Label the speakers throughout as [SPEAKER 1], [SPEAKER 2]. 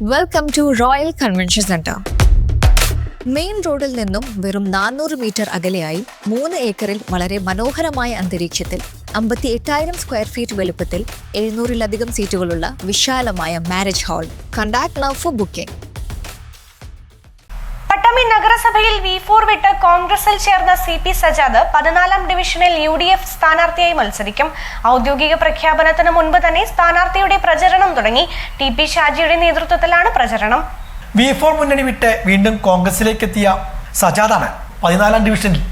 [SPEAKER 1] Welcome to royal convention centre main റോഡിൽ നിന്നും വെറും നാനൂറ് മീറ്റർ അകലെയായി മൂന്ന് ഏക്കറിൽ വളരെ മനോഹരമായ അന്തരീക്ഷത്തിൽ അമ്പത്തി എട്ടായിരം സ്ക്വയർ ഫീറ്റ് വലുപ്പത്തിൽ എഴുന്നൂറിലധികം സീറ്റുകളുള്ള വിശാലമായ marriage hall contact now for booking
[SPEAKER 2] Pattambi നഗരസഭയിൽ വി ഫോർ വിട്ട് കോൺഗ്രസിൽ ചേർന്ന സി പി സജാദ് പതിനാലാം ഡിവിഷനിൽ യു ഡി എഫ് സ്ഥാനാർത്ഥിയായി മത്സരിക്കും. ഔദ്യോഗിക പ്രഖ്യാപനത്തിന് മുൻപ് തന്നെ സ്ഥാനാർത്ഥിയുടെ പ്രചരണം തുടങ്ങി. ടി പി ഷാജിയുടെ നേതൃത്വത്തിലാണ് പ്രചരണം.
[SPEAKER 3] വി ഫോർ മുന്നണി വിട്ട് വീണ്ടും കോൺഗ്രസിലേക്ക് എത്തിയ സജാദാണ് പതിനാലാം ഡിവിഷനിൽ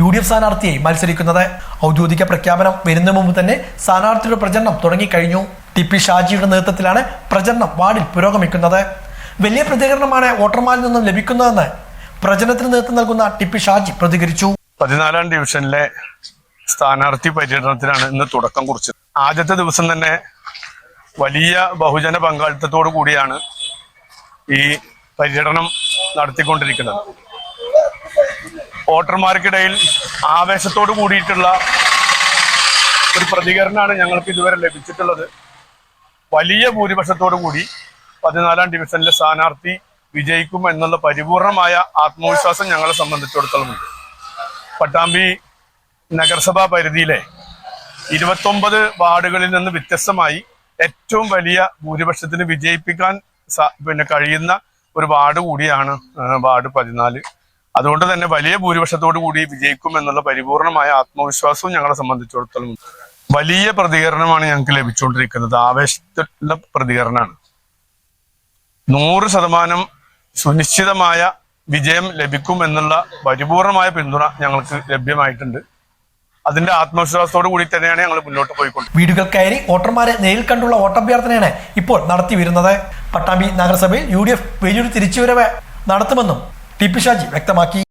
[SPEAKER 3] യു ഡി എഫ് സ്ഥാനാർത്ഥിയായി മത്സരിക്കുന്നത്. ഔദ്യോഗിക പ്രഖ്യാപനം വരുന്ന മുമ്പ് തന്നെ സ്ഥാനാർത്ഥിയുടെ പ്രചരണം തുടങ്ങിക്കഴിഞ്ഞു. ടി പി ഷാജിയുടെ നേതൃത്വത്തിലാണ് പ്രചരണം വാർഡിൽ പുരോഗമിക്കുന്നത്. വലിയ പ്രതികരണമാണ് വോട്ടർമാരിൽ നിന്നും ലഭിക്കുന്നതെന്ന് പ്രചരണത്തിന് നേതൃത്വം നൽകുന്ന ടിപ്പി ഷാജി പ്രതികരിച്ചു.
[SPEAKER 4] പതിനാലാം ഡിവിഷനിലെ സ്ഥാനാർത്ഥി പര്യടനത്തിനാണ് ഇന്ന് തുടക്കം കുറിച്ചത്. ആദ്യത്തെ ദിവസം തന്നെ വലിയ ബഹുജന പങ്കാളിത്തത്തോടു കൂടിയാണ് ഈ പര്യടനം നടത്തിക്കൊണ്ടിരിക്കുന്നത്. വോട്ടർമാർക്കിടയിൽ ആവേശത്തോടു കൂടിയിട്ടുള്ള ഒരു പ്രതികരണമാണ് ഞങ്ങൾക്ക് ഇതുവരെ ലഭിച്ചിട്ടുള്ളത്. വലിയ ഭൂരിപക്ഷത്തോടു കൂടി പതിനാലാം ഡിവിഷനിലെ സ്ഥാനാർത്ഥി വിജയിക്കും എന്നുള്ള പരിപൂർണമായ ആത്മവിശ്വാസം ഞങ്ങളെ സംബന്ധിച്ചിടത്തോളമുണ്ട് പട്ടാമ്പി നഗരസഭാ പരിധിയിലെ ഇരുപത്തൊമ്പത് വാർഡുകളിൽ നിന്ന് വ്യത്യസ്തമായി ഏറ്റവും വലിയ ഭൂരിപക്ഷത്തിന് വിജയിപ്പിക്കാൻ പിന്നെ കഴിയുന്ന ഒരു വാർഡ് കൂടിയാണ് വാർഡ് പതിനാല്. അതുകൊണ്ട് തന്നെ വലിയ ഭൂരിപക്ഷത്തോടു കൂടി വിജയിക്കും എന്നുള്ള പരിപൂർണമായ ആത്മവിശ്വാസവും ഞങ്ങളെ സംബന്ധിച്ചിടത്തോളം വലിയ പ്രതികരണമാണ് ഞങ്ങൾക്ക് ലഭിച്ചുകൊണ്ടിരിക്കുന്നത്. ആവേശത്തിലുള്ള പ്രതികരണമാണ്. നൂറ് ശതമാനം സുനിശ്ചിതമായ വിജയം ലഭിക്കും എന്നുള്ള പരിപൂർണമായ പിന്തുണ ഞങ്ങൾക്ക് ലഭ്യമായിട്ടുണ്ട്. അതിന്റെ ആത്മവിശ്വാസത്തോടു കൂടി തന്നെയാണ് ഞങ്ങൾ മുന്നോട്ട് പോയിക്കൊണ്ട്
[SPEAKER 3] വീടുകൾ കയറി വോട്ടർമാരെ നേരിൽ കണ്ടുള്ള വോട്ടഭ്യർത്ഥനയാണ് ഇപ്പോൾ നടത്തി വരുന്നത്. പട്ടാമ്പി നഗരസഭയിൽ യു ഡി എഫ് വലിയൊരു തിരിച്ചുവരവ് നടത്തുമെന്നും ടി പി ഷാജി വ്യക്തമാക്കി.